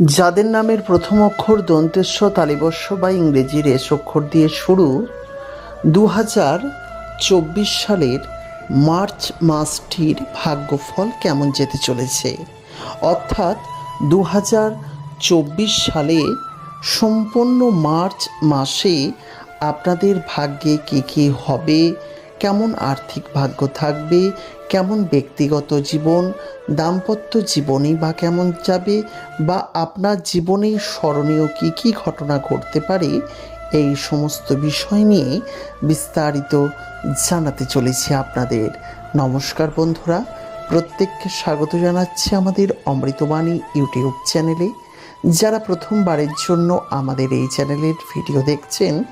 যাদের নামের প্রথম অক্ষর দন্তেস্ব তালিবস্য বা ইংরেজির এস অক্ষর দিয়ে শুরু দু হাজার চব্বিশ সালের মার্চ মাসটির ভাগ্যফল কেমন যেতে চলেছে? অর্থাৎ দু হাজার চব্বিশ সালে সম্পূর্ণ মার্চ মাসে আপনাদের ভাগ্যে কী কী হবে? কেমন আর্থিক ভাগ্য থাকবে, কেমন ব্যক্তিগত জীবন, দাম্পত্য জীবনই বা কেমন যাবে বা আপনার জীবনে স্মরণীয় কী কী ঘটনা ঘটতে পারে, এই সমস্ত বিষয় নিয়ে বিস্তারিত জানাতে চলেছি আপনাদের। নমস্কার বন্ধুরা, প্রত্যেককে স্বাগত জানাচ্ছি আমাদের অমৃতবাণী ইউটিউব চ্যানেলে। যারা প্রথমবারের জন্য আমাদের এই চ্যানেলের ভিডিও দেখছেন,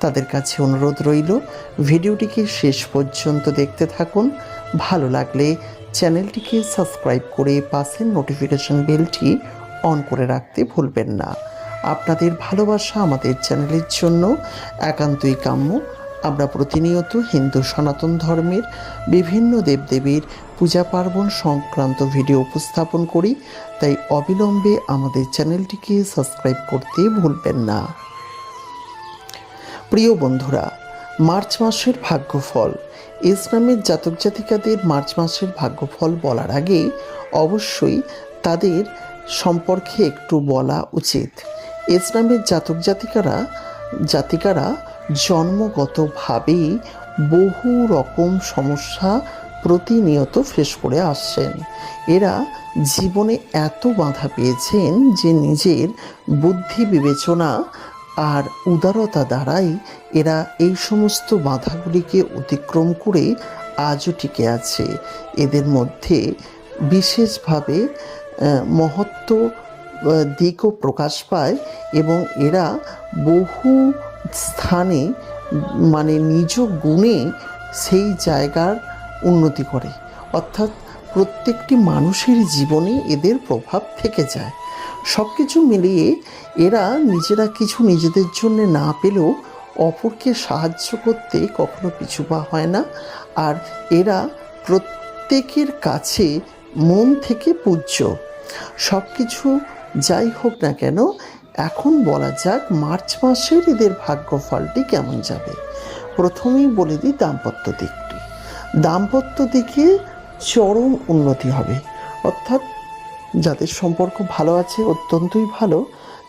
তাদের কাছে অনুরোধ রইল, ভিডিওটিকে শেষ পর্যন্ত দেখতে থাকুন। ভালো লাগলে চ্যানেলটিকে সাবস্ক্রাইব করে পাশের নোটিফিকেশন বেলটি অন করে রাখতে ভুলবেন না। আপনাদের ভালোবাসা আমাদের চ্যানেলের জন্য একান্তই কাম্য। আমরা প্রতিনিয়ত হিন্দু সনাতন ধর্মের বিভিন্ন দেবদেবীর পূজা পার্বণ সংক্রান্ত ভিডিও উপস্থাপন করি, তাই অবিলম্বে আমাদের চ্যানেলটিকে সাবস্ক্রাইব করতে ভুলবেন না। প্রিয় বন্ধুরা, মার্চ মাসের ভাগ্যফল। ইসলামের জাতক জাতিকাদের মার্চ মাসের ভাগ্যফল বলার আগে অবশ্যই তাদের সম্পর্কে একটু বলা উচিত। ইসলামের জাতক জাতিকারা জাতিকারা জন্মগতভাবেই বহু রকম সমস্যা প্রতিনিয়ত ফেস করে আসছেন। এরা জীবনে এত বাধা পেয়েছেন যে নিজের বুদ্ধি বিবেচনা আর উদারতা দ্বারাই এরা এই সমস্ত বাধাগুলিকে অতিক্রম করে আজও টিকে আছে। এদের মধ্যে বিশেষভাবে মহত্ব দিকও প্রকাশ পায় এবং এরা বহু স্থানে মানে নিজ গুণে সেই জায়গার উন্নতি করে। অর্থাৎ প্রত্যেকটি মানুষের জীবনে এদের প্রভাব থেকে যায়। সব কিছু মিলিয়ে এরা নিজেরা কিছু নিজেদের জন্য না পেলেও অপরকে সাহায্য করতে কখনো পিছু পা হয় না। আর এরা প্রত্যেকের কাছে মন থেকে পূজ্য। সব কিছু যাই হোক না কেন এখন বলা যাক মার্চ মাসের এদের ভাগ্যফলটি কেমন যাবে। প্রথমেই বলে দিই দাম্পত্য দিকটি। দাম্পত্য দিকে চরম উন্নতি হবে। অর্থাৎ যাদের সম্পর্ক ভালো আছে, অত্যন্তই ভালো।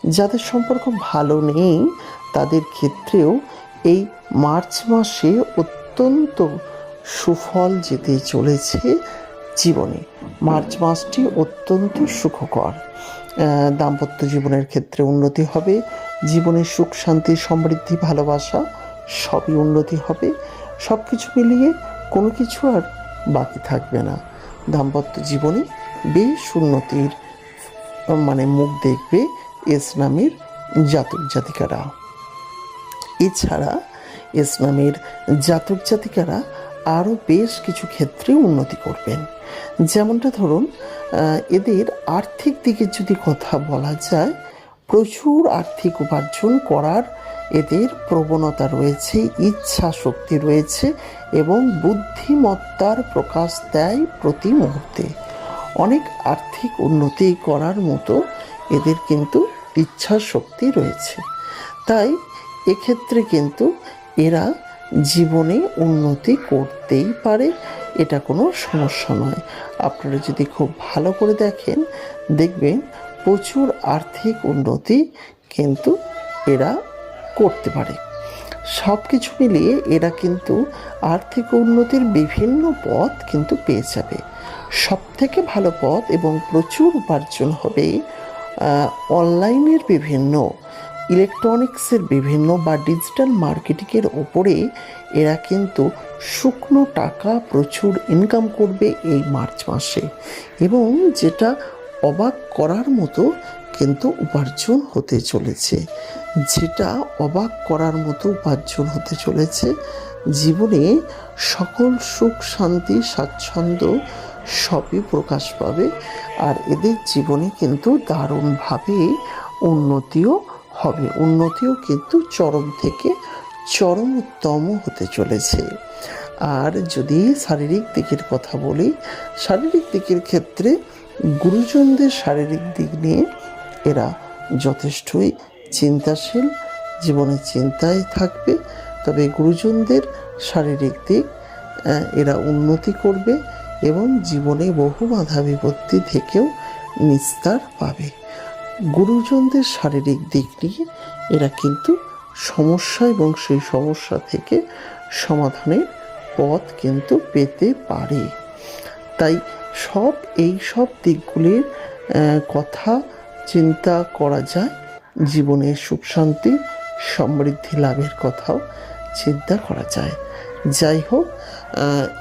যাদের সম্পর্ক ভালো নেই, তাদের ক্ষেত্রেও এই মার্চ মাসে অত্যন্ত সুফল যেতে চলেছে জীবনে। মার্চ মাসটি অত্যন্ত সুখকর। দাম্পত্য জীবনের ক্ষেত্রে উন্নতি হবে। জীবনে সুখ, শান্তি, সমৃদ্ধি, ভালোবাসা সবই উন্নতি হবে। সব কিছু মিলিয়ে কোনো কিছু আর বাকি থাকবে না। দাম্পত্য জীবনে বেশ উন্নতির মানে মুখ দেখবে ইসলামের জাতক জাতিকারা। এছাড়া ইসলামের জাতক জাতিকারা আরও বেশ কিছু ক্ষেত্রে উন্নতি করবেন। যেমনটা ধরুন এদের আর্থিক দিকে যদি কথা বলা যায়, প্রচুর আর্থিক উপার্জন করার এদের প্রবণতা রয়েছে, ইচ্ছা শক্তি রয়েছে এবং বুদ্ধিমত্তার প্রকাশ দেয় প্রতি মুহূর্তে। অনেক আর্থিক উন্নতি করার মতো এদের কিন্তু ইচ্ছা শক্তি রয়েছে। তাই এক্ষেত্রে কিন্তু এরা জীবনে উন্নতি করতেই পারে এটা কোনো সমস্যা নয়। আপনারা যদি খুব ভালো করে দেখেন, দেখবেন প্রচুর আর্থিক উন্নতি কিন্তু এরা করতে পারে। সব কিছু মিলিয়ে এরা কিন্তু আর্থিক উন্নতির বিভিন্ন পথ কিন্তু পেয়ে যাবে। সব থেকে ভালো পথ এবং প্রচুর উপার্জন হবে অনলাইনের বিভিন্ন ইলেকট্রনিক্সের বিভিন্ন বা ডিজিটাল মার্কেটিংয়ের ওপরে এরা কিন্তু শুকনো টাকা প্রচুর ইনকাম করবে এই মার্চ মাসে। এবং যেটা অবাক করার মতো কিন্তু উপার্জন হতে চলেছে। যেটা অবাক করার মতো উপার্জন হতে চলেছে, জীবনে সকল সুখ, শান্তি, স্বাচ্ছন্দ্য সবই প্রকাশ পাবে। আর এদের জীবনে কিন্তু দারুণভাবে উন্নতিও হবে। উন্নতিও কিন্তু চরম থেকে চরমোত্তম হতে চলেছে। আর যদি শারীরিক দিকের কথা বলি, শারীরিক দিকের ক্ষেত্রে গুরুজনদের শারীরিক দিক নিয়ে এরা যথেষ্টই চিন্তাশীল, জীবনে চিন্তায় থাকবে। তবে গুরুজনদের শারীরিক দিক এরা উন্নতি করবে এবং জীবনে বহু বাধা বিপত্তি থেকেও নিস্তার পাবে। গুরুজনদের শারীরিক দিক নিয়ে এরা কিন্তু সমস্যা এবং সেই সমস্যা থেকে সমাধানের পথ কিন্তু পেতে পারে। তাই সব, এই সব দিকগুলির কথা চিন্তা করা যায় জীবনের সুখ শান্তি, সমৃদ্ধি লাভের কথাও চিন্তা করা যায়। যাই হোক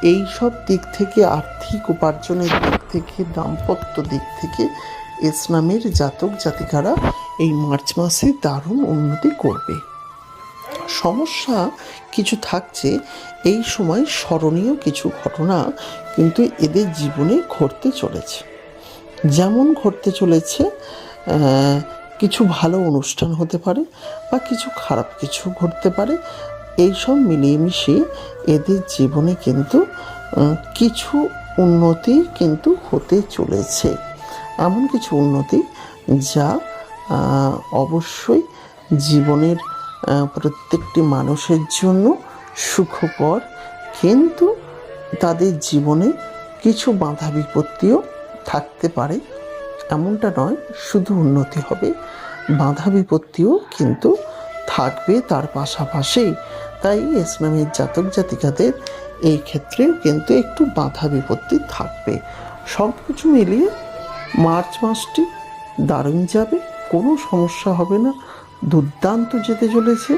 এই সব দিক থেকে, আর্থিক উপার্জনের দিক থেকে, দাম্পত্য দিক থেকে ইসলামের জাতক জাতিকারা এই মার্চ মাসে দারুণ উন্নতি করবে। সমস্যা কিছু থাকছে, এই সময় স্মরণীয় কিছু ঘটনা কিন্তু এদের জীবনে ঘটতে চলেছে। যেমন ঘটতে চলেছে কিছু ভালো অনুষ্ঠান হতে পারে বা কিছু খারাপ কিছু ঘটতে পারে এইসব মিলিয়ে মিশিয়ে এদের জীবনে কিন্তু কিছু উন্নতি কিন্তু হতে চলেছে। এমন কিছু উন্নতি যা অবশ্যই জীবনের প্রত্যেকটি মানুষের জন্য সুখকর। কিন্তু তাদের জীবনে কিছু বাধা বিপত্তিও থাকতে পারে। এমনটা নয়, শুধু উন্নতি হবে। বাধা বিপত্তিও কিন্তু থাকবে তার পাশাপাশি। তাই ইসলামের জাতক জাতিকাদের এই ক্ষেত্রেও কিন্তু একটু বাধা বিপত্তি থাকবে। সব কিছু মিলিয়ে মার্চ মাসটি দারুণ যাবে, কোনো সমস্যা হবে না। দুর্দান্ত যেতে চলেছে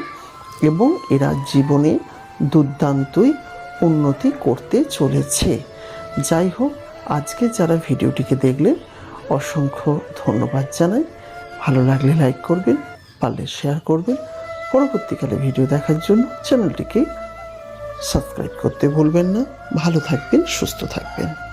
এবং এরা জীবনে দুর্দান্তই উন্নতি করতে চলেছে। যাই হোক, আজকে যারা ভিডিওটিকে দেখলেন, অসংখ্য ধন্যবাদ জানাই। ভালো লাগলে লাইক করবেন, পারলে শেয়ার করবেন। পরবর্তীকালে ভিডিও দেখার জন্য চ্যানেলটিকে সাবস্ক্রাইব করতে ভুলবেন না। ভালো থাকবেন, সুস্থ থাকবেন।